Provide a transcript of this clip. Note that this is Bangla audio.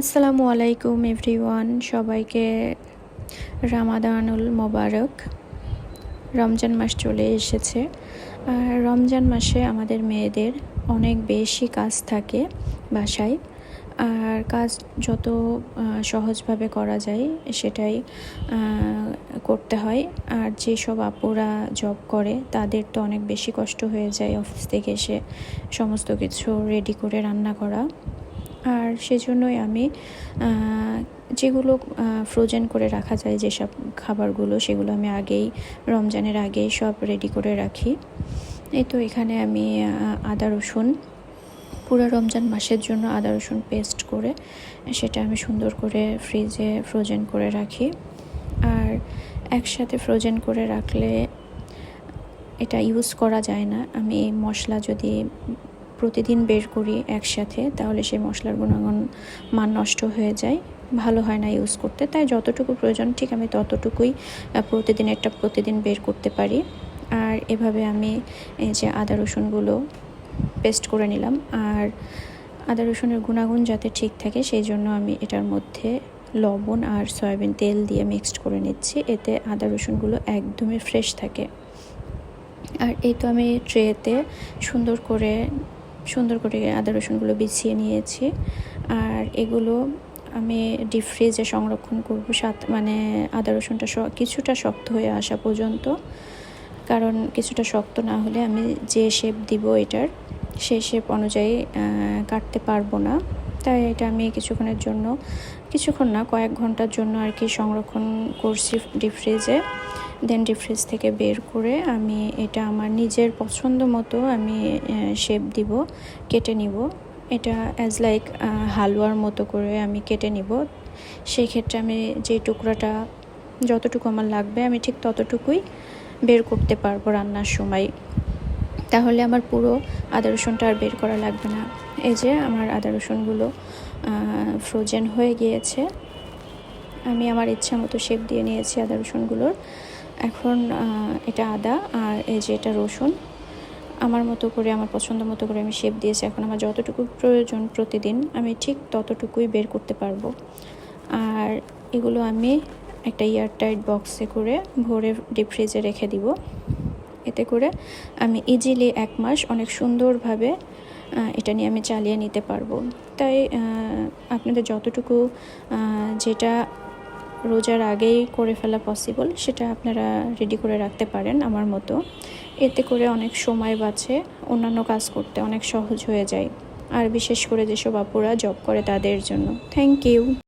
আসসালামু আলাইকুম এভরিওয়ান, সবাইকে রামাদানুল মোবারক। রমজান মাস চলে এসেছে। আর রমজান মাসে আমাদের মেয়েদের অনেক বেশি কাজ থাকে বাসায়। আর কাজ যত সহজভাবে করা যায় সেটাই করতে হয়। আর যেসব আপুরা জব করে তাদের তো অনেক বেশি কষ্ট হয়ে যায় অফিস থেকে এসে সমস্ত কিছু রেডি করে রান্না করা। আর সেজন্যই আমি যেগুলো ফ্রোজেন করে রাখা যায় যেসব খাবারগুলো, সেগুলো আমি আগেই, রমজানের আগেই সব রেডি করে রাখি। এই তো এখানে আমি আদা রসুন, পুরো রমজান মাসের জন্য আদা রসুন পেস্ট করে সেটা আমি সুন্দর করে ফ্রিজে ফ্রোজেন করে রাখি। আর একসাথে ফ্রোজেন করে রাখলে এটা ইউজ করা যায় না। আমি মশলা যদি প্রতিদিন বের করি একসাথে, তাহলে সেই মশলার গুণাগুণ, মান নষ্ট হয়ে যায়। ভালো হয় না ইউজ করতে, তাই যতটুকু প্রয়োজন ঠিক আমি ততটুকুই প্রতিদিন একটা প্রতিদিন বের করতে পারি। আর এভাবে আমি এই যে আদা রসুনগুলো পেস্ট করে নিলাম। আর আদা রসুনের গুণাগুণ যাতে ঠিক থাকে, সেই জন্য আমি এটার মধ্যে লবণ আর সয়াবিন তেল দিয়ে মিক্সড করে নিচ্ছি। এতে আদা রসুনগুলো একদমই ফ্রেশ থাকে। আর এই তো আমি ট্রেতে সুন্দর করে সুন্দর করে আদা রসুনগুলো বিছিয়ে নিয়েছি। আর এগুলো আমি ডিপ ফ্রিজে সংরক্ষণ করব সাত মানে আদা রসুনটা কিছুটা শক্ত হয়ে আসা পর্যন্ত। কারণ কিছুটা শক্ত না হলে আমি যে শেপ দিব এটার, সেই শেপ অনুযায়ী কাটতে পারব না। তাই এটা আমি কিছুক্ষণের জন্য, কিছুক্ষণ না, কয়েক ঘণ্টার জন্য আর কি সংরক্ষণ করছি ডিপ ফ্রিজে দেন ডিপ ফ্রিজ থেকে বের করে আমি এটা আমার নিজের পছন্দ মতো আমি শেপ দিব, কেটে নিব। এটা অ্যাজ লাইক হালুয়ার মতো করে আমি কেটে নিব। সেই ক্ষেত্রে আমি যে টুকরাটা যতটুকু আমার লাগবে আমি ঠিক ততটুকুই বের করতে পারব রান্নার সময়। তাহলে আমার পুরো আদা রসুনটা আর বের করা লাগবে না। এই যে আমার আদা রসুনগুলো ফ্রোজেন হয়ে গিয়েছে। আমি আমার ইচ্ছা মতো শেপ দিয়ে নিয়েছি আদা রসুনগুলোর। এখন এটা আদা আর এই যে এটা রসুন। আমার মতো করে, আমার পছন্দ মতো করে আমি শেপ দিয়েছি। এখন আমার যতটুকু প্রয়োজন প্রতিদিন, আমি ঠিক ততটুকুই বের করতে পারব। আর এগুলো আমি একটা এয়ারটাইট বক্সে করে ভরে ডিপ ফ্রিজে রেখে দিব। এতে করে আমি ইজিলি এক মাস অনেক সুন্দরভাবে এটা নিয়ে আমি চালিয়ে নিতে পারব। তাই আপনাদের যতটুকু যেটা রোজার আগেই করে ফেলা পসিবল সেটা আপনারা রেডি করে রাখতে পারেন আমার মতো। এতে করে অনেক সময় বাঁচে, অন্যান্য কাজ করতে অনেক সহজ হয়ে যায়। আর বিশেষ করে যেসব আপুরা জব করে তাদের জন্য। Thank you